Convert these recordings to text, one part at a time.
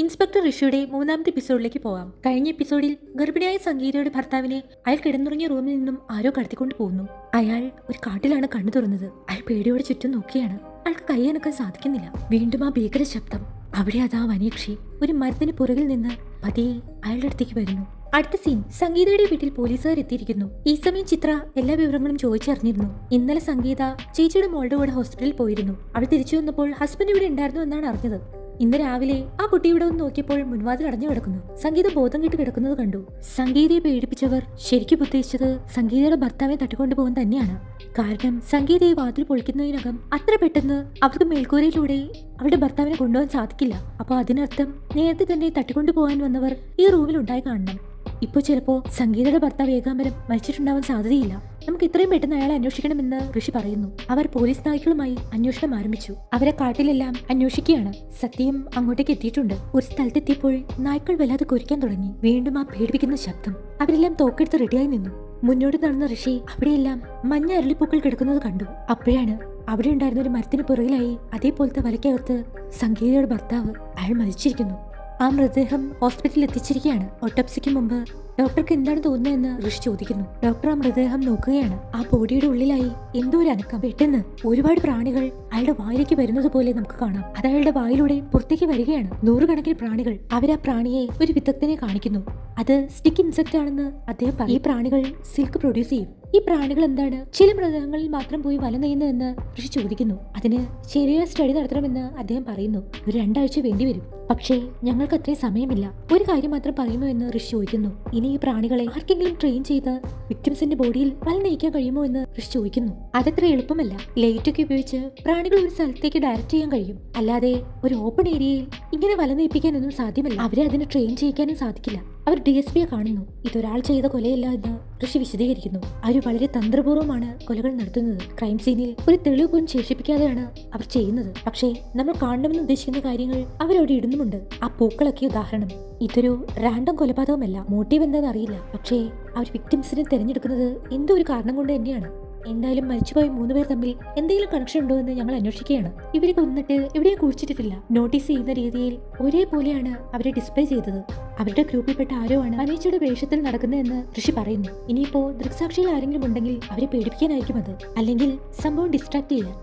Inspector ഋഷിയുടെ മൂന്നാമത്തെ എപ്പിസോഡിലേക്ക് പോവാം. കഴിഞ്ഞ എപ്പിസോഡിൽ ഗർഭിണിയായ സംഗീതയുടെ ഭർത്താവിനെ അയാൾ കിടന്നുറങ്ങിയ റൂമിൽ നിന്നും ആരോ കടത്തിക്കൊണ്ട് പോകുന്നു. അയാൾ ഒരു കാട്ടിലാണ് കണ്ണു തുറന്നത്. അയാൾ പേടിയോടെ ചുറ്റും നോക്കിയാണ്. അയാൾക്ക് കൈയനക്കാൻ സാധിക്കുന്നില്ല. വീണ്ടും ആ ഭീകര ശബ്ദം. അവിടെ അതാ വനീക്ഷി ഒരു മരത്തിന് പുറകിൽ നിന്ന് പതിയെ അയാളുടെ അടുത്തേക്ക് വരുന്നു. അടുത്ത സീൻ സംഗീതയുടെ വീട്ടിൽ പോലീസുകാർ എത്തിയിരിക്കുന്നു. ഈ സമയം ചിത്ര എല്ലാ വിവരങ്ങളും ചോദിച്ചറിഞ്ഞിരുന്നു. ഇന്നലെ സംഗീത ചേച്ചിയുടെ മോളുടെ കൂടെ ഹോസ്പിറ്റലിൽ പോയിരുന്നു. അവൾ തിരിച്ചു വന്നപ്പോൾ ഹസ്ബൻഡ് ഇവിടെ ഉണ്ടായിരുന്നു എന്നാണ് അറിഞ്ഞത്. ഇന്ന് രാവിലെ ആ കുട്ടി ഇവിടെ ഒന്ന് നോക്കിയപ്പോൾ മുൻവാതിൽ അടഞ്ഞു കിടക്കുന്നു. സംഗീത ബോധം കിട്ടി കിടക്കുന്നത് കണ്ടു. സംഗീതയെ പേടിപ്പിച്ചവർ ശരിക്കും ഉദ്ദേശിച്ചത് സംഗീതയുടെ ഭർത്താവിനെ തട്ടിക്കൊണ്ടുപോകാൻ തന്നെയാണ്. കാരണം സംഗീതയെ വാതിൽ പൊളിക്കുന്നതിനകം അത്ര പെട്ടെന്ന് അവർക്ക് മേൽക്കൂരയിലൂടെ അവരുടെ ഭർത്താവിനെ കൊണ്ടുപോകാൻ സാധിക്കില്ല. അപ്പോൾ അതിനർത്ഥം നേരത്തെ തന്നെ തട്ടിക്കൊണ്ടുപോകാൻ വന്നവർ ഈ റൂമിൽ ഉണ്ടായി കാണണം. ഇപ്പോൾ ചിലപ്പോൾ സംഗീതയുടെ ഭർത്താവ് ഏകാംബരം മരിച്ചിട്ടുണ്ടാവാൻ സാധ്യതയില്ല. നമുക്ക് ഇത്രയും പെട്ടെന്ന് അയാളെ അന്വേഷിക്കണമെന്ന് ഋഷി പറയുന്നു. അവർ പോലീസ് നായ്ക്കളുമായി അന്വേഷണം ആരംഭിച്ചു. അവരെ കാട്ടിലെല്ലാം അന്വേഷിക്കുകയാണ്. സത്യം അങ്ങോട്ടേക്ക് എത്തിയിട്ടുണ്ട്. ഒരു സ്ഥലത്തെത്തിയപ്പോൾ നായ്ക്കൾ വല്ലാതെ കുരിക്കാൻ തുടങ്ങി. വീണ്ടും ആ പേടിപ്പിക്കുന്ന ശബ്ദം. അവരെല്ലാം തോക്കെടുത്ത് റെഡിയായി നിന്നു. മുന്നോട്ട് നടന്ന ഋഷി അവിടെയെല്ലാം മഞ്ഞ അരളിപ്പൂക്കൾ കിടക്കുന്നത് കണ്ടു. അപ്പോഴാണ് അവിടെ ഉണ്ടായിരുന്ന ഒരു മരത്തിന് പുറകിലായി അതേപോലത്തെ വലയ്ക്കകത്ത് സംഗീതയുടെ ഭർത്താവ് അയാൾ മരിച്ചിരിക്കുന്നു. ആ മൃതദേഹം ഹോസ്പിറ്റലിൽ എത്തിച്ചിരിക്കുകയാണ്. ഓട്ടോപ്സിക്ക് മുമ്പ് ഡോക്ടർക്ക് എന്താണ് തോന്നുന്നതെന്ന് ഋഷി ചോദിക്കുന്നു. ഡോക്ടർ ആ മൃതദേഹം നോക്കുകയാണ്. ആ ബോഡിയുടെ ഉള്ളിലായി എന്തോ ഒരു അനക്കം പെട്ടെന്ന് ഒരുപാട് പ്രാണികൾ അയാളുടെ വായിലേക്ക് വരുന്നത് പോലെ നമുക്ക് കാണാം. അത് അയാളുടെ വായിലൂടെ പുറത്തേക്ക് വരികയാണ്. നൂറുകണക്കിന് പ്രാണികൾ അവർ ആ പ്രാണിയെ ഒരു വിദഗ്ധനെ കാണിക്കുന്നു. അത് സ്റ്റിക്ക് ഇൻസെക്ട് ആണെന്ന് അദ്ദേഹം പറയും. ഈ പ്രാണികൾ സിൽക്ക് പ്രൊഡ്യൂസ് ചെയ്യും. ഈ പ്രാണികൾ എന്താണ്? ചില മൃഗങ്ങളിൽ മാത്രം പോയി വല നെയ്യുന്നതെന്ന് ഋഷി ചോദിക്കുന്നു. അതിന് ശരിയായ സ്റ്റഡി നടത്തണമെന്ന് അദ്ദേഹം പറയുന്നു. ഒരു രണ്ടാഴ്ച വേണ്ടിവരും. പക്ഷേ ഞങ്ങൾക്ക് അത്രയും സമയമില്ല. ഒരു കാര്യം മാത്രം പറയുമോ എന്ന് ഋഷി ചോദിക്കുന്നു. ഇനി ഈ പ്രാണികളെ ആർക്കെങ്കിലും ട്രെയിൻ ചെയ്ത് വിക്ടിംസിന്റെ ബോഡിയിൽ വല നയിക്കാൻ കഴിയുമോ എന്ന് ഋഷി ചോദിക്കുന്നു. അതത്ര എളുപ്പമല്ല. ലൈറ്റ് ഒക്കെ ഉപയോഗിച്ച് പ്രാണികൾ ഒരു സ്ഥലത്തേക്ക് ഡയറക്റ്റ് ചെയ്യാൻ കഴിയും. അല്ലാതെ ഒരു ഓപ്പൺ ഏരിയയിൽ ഇങ്ങനെ വല നയിപ്പിക്കാനൊന്നും സാധ്യമല്ല. അവരെ അതിനെ ട്രെയിൻ ചെയ്യിക്കാനും സാധിക്കില്ല. അവർ ഡി എസ് പിയെ കാണുന്നു. ഇതൊരാൾ ചെയ്ത കൊലയല്ല എന്ന് ഋഷി വിശദീകരിക്കുന്നു. അവർ വളരെ തന്ത്രപൂർവമാണ് കൊലകൾ നടത്തുന്നത്. ക്രൈം സീനിൽ ഒരു തെളിവ് പോലും ശേഷിപ്പിക്കാതെയാണ് അവർ ചെയ്യുന്നത്. പക്ഷേ നമ്മൾ കാണണമെന്ന് ഉദ്ദേശിക്കുന്ന കാര്യങ്ങൾ അവരവിടെ ഇടുന്നുമുണ്ട്. ആ പൂക്കളൊക്കെ ഉദാഹരണം. ഇതൊരു റാൻഡം കൊലപാതകമല്ല. മോട്ടീവ് എന്താണെന്ന് അറിയില്ല. പക്ഷേ അവർ വിക്ടിംസിനെ തിരഞ്ഞെടുക്കുന്നത് എന്തോ ഒരു കാരണം കൊണ്ട് തന്നെയാണ്. എന്തായാലും മരിച്ചുപോയ മൂന്ന് പേർ തമ്മിൽ എന്തെങ്കിലും കണക്ഷൻ ഉണ്ടോ എന്ന് ഞങ്ങൾ അന്വേഷിക്കുകയാണ്. ഇവരെ കൊന്നിട്ട് എവിടെയും കുഴിച്ചിട്ടിട്ടില്ല. നോട്ടീസ് ചെയ്യുന്ന രീതിയിൽ ഒരേപോലെയാണ് അവരെ ഡിസ്പ്ലേ ചെയ്തത്. അവരുടെ ഗ്രൂപ്പിൽപ്പെട്ട ആരോ ആണ് അനീച്ചയുടെ വേഷത്തിൽ നടക്കുന്നതെന്ന് ഋഷി പറയുന്നു. ഇനിയിപ്പോ ദൃക്സാക്ഷികൾ ആരെങ്കിലും ഉണ്ടെങ്കിൽ അവരെ പേടിപ്പിക്കാനായിരിക്കും അത്. അല്ലെങ്കിൽ സംഭവം ഡിസ്ട്രാക്ട് ചെയ്യാൻ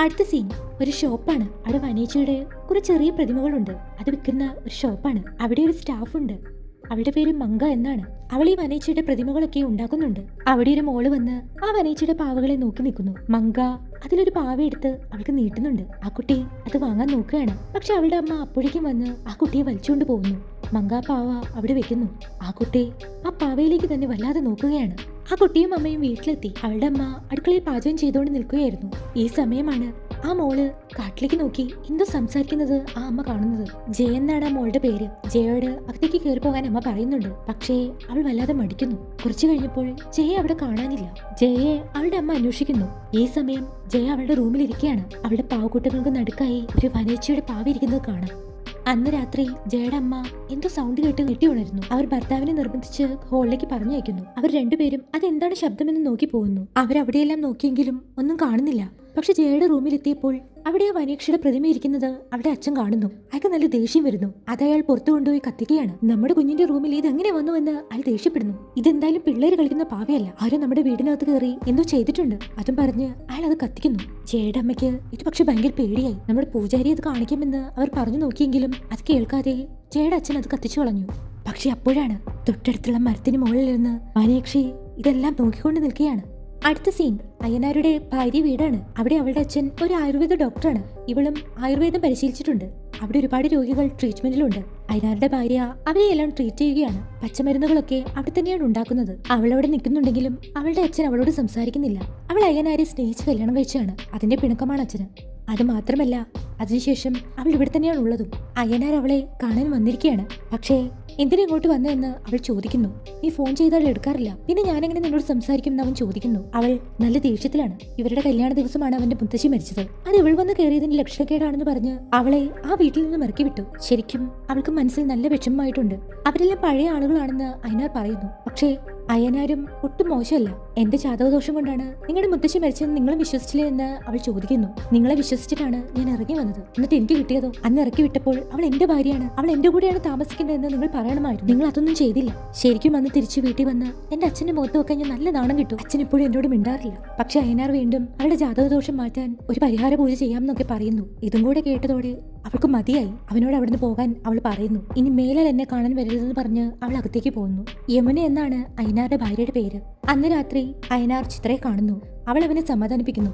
അടുത്ത സീൻ ഒരു ഷോപ്പാണ് അവിടെ വനേച്ചയുടെ കുറെ ചെറിയ പ്രതിമകളുണ്ട്. അത് വിൽക്കുന്ന ഒരു ഷോപ്പാണ് അവിടെ ഒരു സ്റ്റാഫ് ഉണ്ട്. അവളുടെ പേര് മങ്ക എന്നാണ്. അവൾ ഈ വനേച്ചയുടെ പ്രതിമകളൊക്കെ ഉണ്ടാക്കുന്നുണ്ട്. അവിടെ ഒരു മോൾ വന്ന് ആ വനേച്ചയുടെ പാവകളെ നോക്കി നിൽക്കുന്നു. മങ്ക അതിലൊരു പാവ എടുത്ത് അവൾക്ക് നീട്ടുന്നുണ്ട്. ആ കുട്ടി അത് വാങ്ങാൻ നോക്കുകയാണ്. പക്ഷെ അവളുടെ അമ്മ അപ്പോഴേക്കും വന്ന് ആ കുട്ടിയെ വലിച്ചുകൊണ്ട് പോകുന്നു. മങ്ക പാവ അവിടെ വെക്കുന്നു. ആ കുട്ടി ആ പാവയിലേക്ക് തന്നെ വല്ലാതെ നോക്കുകയാണ്. ആ കുട്ടിയും അമ്മയും വീട്ടിലെത്തി. അവളുടെ അമ്മ അടുക്കളയിൽ പാചകം ചെയ്തുകൊണ്ട് നിൽക്കുകയായിരുന്നു. ഈ സമയമാണ് ആ മോൾ കാട്ടിലേക്ക് നോക്കി. എന്തോ സംസാരിക്കുന്നത് ആ അമ്മ കാണുന്നത്. ജയ എന്നാണ് ആ മോളുടെ പേര്. ജയയോട് അകത്തേക്ക് കയറി പോകാൻ അമ്മ പറയുന്നുണ്ട്. പക്ഷേ അവൾ വല്ലാതെ മടിക്കുന്നു. കുറച്ചു കഴിഞ്ഞപ്പോൾ ജയ അവിടെ കാണാനില്ല. ജയയെ അവളുടെ അമ്മ അന്വേഷിക്കുന്നു. ഈ സമയം ജയ അവളുടെ റൂമിൽ ഇരിക്കുകയാണ് അവളുടെ പാവക്കൂട്ടങ്ങൾക്ക് നടുക്കായി ഒരു വനേച്ചയുടെ പാവ ഇരിക്കുന്നത് കാണാം. അന്ന് രാത്രി ജയയുടെ അമ്മ എന്തോ സൗണ്ട് കേട്ട് ഞെട്ടി ഉണരുന്നു. അവർ ഭർത്താവിനെ നിർബന്ധിച്ച് ഹോളിലേക്ക് പറഞ്ഞയക്കുന്നു. അവർ രണ്ടുപേരും അതെന്താണ് ശബ്ദമെന്ന് നോക്കി പോകുന്നു. അവരവിടെയെല്ലാം നോക്കിയെങ്കിലും ഒന്നും കാണുന്നില്ല. പക്ഷെ ജയയുടെ റൂമിൽ എത്തിയപ്പോൾ അവിടെ ആ വനീക്ഷയുടെ പ്രതിമ ഇരിക്കുന്നത് അവിടെ അച്ഛൻ കാണുന്നു. അയാൾക്ക് നല്ല ദേഷ്യം വരുന്നു. അത് അയാൾ പുറത്തു കൊണ്ടുപോയി കത്തിക്കുകയാണ്. നമ്മുടെ കുഞ്ഞിന്റെ റൂമിൽ ഇത് എങ്ങനെ വന്നു എന്ന് അയാൾ ദേഷ്യപ്പെടുന്നു. ഇതെന്തായാലും പിള്ളേർ കളിക്കുന്ന പാവയല്ല. ആരും നമ്മുടെ വീടിനകത്ത് കയറി എന്തോ ചെയ്തിട്ടുണ്ട്. അതും പറഞ്ഞ് അയാൾ അത് കത്തിക്കുന്നു. ജയയുടെ അമ്മയ്ക്ക് ഇത് പക്ഷെ ഭയങ്കര പേടിയായി. നമ്മുടെ പൂജാരി അത് കാണിക്കുമെന്ന് അവർ പറഞ്ഞു നോക്കിയെങ്കിലും അത് കേൾക്കാതെ ജയയുടെ അച്ഛൻ അത് കത്തിച്ചു കളഞ്ഞു. പക്ഷെ അപ്പോഴാണ് തൊട്ടടുത്തുള്ള മരത്തിന് മുകളിൽ നിന്ന് വനേക്ഷി ഇതെല്ലാം നോക്കിക്കൊണ്ട് നിൽക്കുകയാണ്. അടുത്ത സീൻ അയ്യനാരുടെ ഭാര്യ വീടാണ്. അവിടെ അവളുടെ അച്ഛൻ ഒരു ആയുർവേദ ഡോക്ടറാണ്. ഇവളും ആയുർവേദം പരിശീലിച്ചിട്ടുണ്ട്. അവിടെ ഒരുപാട് രോഗികൾ ട്രീറ്റ്മെന്റിലുണ്ട്. അയ്യനാരുടെ ഭാര്യ അവരെയെല്ലാം ട്രീറ്റ് ചെയ്യുകയാണ്. പച്ചമരുന്നുകളൊക്കെ അവിടെ തന്നെയാണ് ഉണ്ടാക്കുന്നത്. അവൾ അവിടെ നിൽക്കുന്നുണ്ടെങ്കിലും അവളുടെ അച്ഛൻ അവളോട് സംസാരിക്കുന്നില്ല. അവൾ അയ്യനാരെ സ്നേഹിച്ച് കല്യാണം കഴിച്ചാണ് അതിന്റെ പിണക്കമാണ് അച്ഛന്. അത് മാത്രമല്ല അതിനുശേഷം അവൾ ഇവിടെ തന്നെയാണ് ഉള്ളതും. അയ്യനാർ അവളെ കാണാൻ വന്നിരിക്കുകയാണ്. പക്ഷേ എന്തിനാ ഇങ്ങോട്ട് വന്നതെന്ന് അവൾ ചോദിക്കുന്നു. നീ ഫോൺ ചെയ്താൽ എടുക്കാറില്ല. പിന്നെ ഞാനെങ്ങനെ നിന്നോട് സംസാരിക്കും അവൻ ചോദിക്കുന്നു. അവൾ നല്ല ദേഷ്യത്തിലാണ്. ഇവരുടെ കല്യാണ ദിവസമാണ് അവന്റെ മുത്തശ്ശി മരിച്ചത്. അത് ഇവൾ വന്ന് കയറിയതിന്റെ ലക്ഷണക്കേടാണെന്ന് പറഞ്ഞ് അവളെ ആ വീട്ടിൽ നിന്ന് ഇറക്കി വിട്ടു ശരിക്കും അവൾക്ക് മനസ്സിൽ നല്ല വിഷമമായിട്ടുണ്ട്. അവരെല്ലാം പഴയ ആളുകളാണെന്ന് അയനാർ പറയുന്നു. പക്ഷേ അയ്യനാരും ഒട്ടും മോശമല്ല. എന്റെ ജാതകദോഷം കൊണ്ടാണ് നിങ്ങളുടെ മുത്തശ്ശി മരിച്ചെന്ന് നിങ്ങൾ വിശ്വസിച്ചില്ലേ എന്ന് അവൾ ചോദിക്കുന്നു. നിങ്ങളെ വിശ്വസിച്ചിട്ടാണ് ഞാൻ ഇറങ്ങി വന്നത്. എന്നിട്ട് എനിക്ക് കിട്ടിയതോ? അന്ന് ഇറക്കി വിട്ടപ്പോൾ അവൾ എന്റെ ഭാര്യയാണ്. അവൾ എന്റെ കൂടെയാണ് താമസിക്കേണ്ടതെന്ന് നിങ്ങൾ പറയണമായിരുന്നു. നിങ്ങൾ അതൊന്നും ചെയ്തില്ല. ശരിക്കും വന്ന് തിരിച്ചു വീട്ടിൽ വന്ന് എന്റെ അച്ഛന്റെ മുഖത്ത് നോക്കാൻ ഞാൻ നല്ല നാണം കിട്ടും. അച്ഛൻ ഇപ്പോഴും എന്നോട് മിണ്ടാറില്ല. പക്ഷെ അയ്യനാർ വീണ്ടും അവളുടെ ജാതകദോഷം മാറ്റാൻ ഒരു പരിഹാര പൂജ ചെയ്യാമെന്നൊക്കെ പറയുന്നു. ഇതും കൂടെ കേട്ടതോടെ അവൾക്ക് മതിയായി. അവനോട് അവിടുന്ന് പോകാൻ അവൾ പറയുന്നു. ഇനി മേലാൽ എന്നെ കാണാൻ വരരുതെന്ന് പറഞ്ഞ് അവൾ അകത്തേക്ക് പോകുന്നു. യമുന എന്നാണ് അയനാറുടെ ഭാര്യയുടെ പേര്. അന്ന് രാത്രി അയനാർ ചിത്രയെ കാണുന്നു. അവൾ അവനെ സമാധാനിപ്പിക്കുന്നു.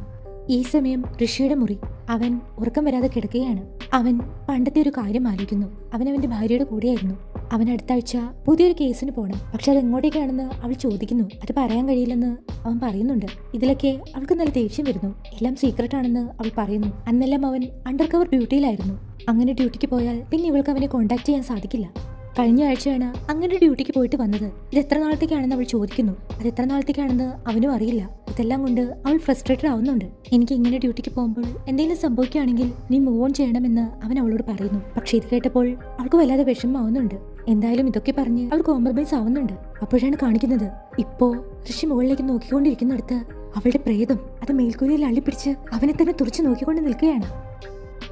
ഈ സമയം ഋഷിയുടെ മുറി. അവൻ ഉറക്കം വരാതെ കിടക്കുകയാണ്. അവൻ പണ്ടത്തെ ഒരു കാര്യം ആലോചിക്കുന്നു. അവൻ അവന്റെ ഭാര്യയുടെ കൂടെയായിരുന്നു. അവൻ അടുത്ത ആഴ്ച പുതിയൊരു കേസിന് പോകണം പക്ഷെ അത് എങ്ങോട്ടേക്കാണെന്ന് അവൾ ചോദിക്കുന്നു. അത് പറയാൻ കഴിയില്ലെന്ന് അവൻ പറയുന്നുണ്ട്. ഇതിലൊക്കെ അവൾക്ക് നല്ല ദേഷ്യം വരുന്നു. എല്ലാം സീക്രട്ട് ആണെന്ന് അവൾ പറയുന്നു. അന്നെല്ലാം അവൻ അണ്ടർ കവർ ഡ്യൂട്ടിയിലായിരുന്നു. അങ്ങനെ ഡ്യൂട്ടിക്ക് പോയാൽ പിന്നെ ഇവൾക്ക് അവനെ കോണ്ടാക്ട് ചെയ്യാൻ സാധിക്കില്ല. കഴിഞ്ഞ ആഴ്ചയാണ് അങ്ങനെ ഡ്യൂട്ടിക്ക് പോയിട്ട് വന്നത്. ഇത് എത്ര നാളത്തേക്കാണെന്ന് അവൾ ചോദിക്കുന്നു. അത് എത്ര നാളത്തേക്കാണെന്ന് അവനും അറിയില്ല. ഇതെല്ലാം കൊണ്ട് അവൾ ഫ്രസ്ട്രേറ്റഡ് ആവുന്നുണ്ട്. എനിക്ക് ഇങ്ങനെ ഡ്യൂട്ടിക്ക് പോകുമ്പോൾ എന്തെങ്കിലും സംഭവിക്കുകയാണെങ്കിൽ നീ മൂവ് ഓൺ ചെയ്യണമെന്ന് അവൻ അവളോട് പറയുന്നു. പക്ഷെ ഇത് കേട്ടപ്പോൾ അവൾക്ക് വല്ലാതെ വിഷമമാവുന്നുണ്ട്. എന്തായാലും ഇതൊക്കെ പറഞ്ഞ് അവൾ കോംപ്രമൈസ് ആവുന്നുണ്ട്. അപ്പോഴാണ് കാണിക്കുന്നത്. ഇപ്പോ ഋഷി മുകളിലേക്ക് നോക്കിക്കൊണ്ടിരിക്കുന്നിടത്ത് അവളുടെ പ്രേതം അത് മേൽക്കൂരയിൽ അള്ളിപ്പിടിച്ച് അവനെ തന്നെ തുറച്ചു നോക്കിക്കൊണ്ട് നിൽക്കുകയാണ്.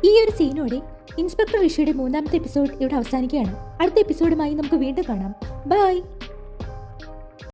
ഈ ഒരു സീനോടെ ഇൻസ്പെക്ടർ ഋഷിയുടെ മൂന്നാമത്തെ എപ്പിസോഡ് ഇവിടെ അവസാനിക്കുകയാണ്. അടുത്ത എപ്പിസോഡുമായി നമുക്ക് വീണ്ടും കാണാം. ബൈ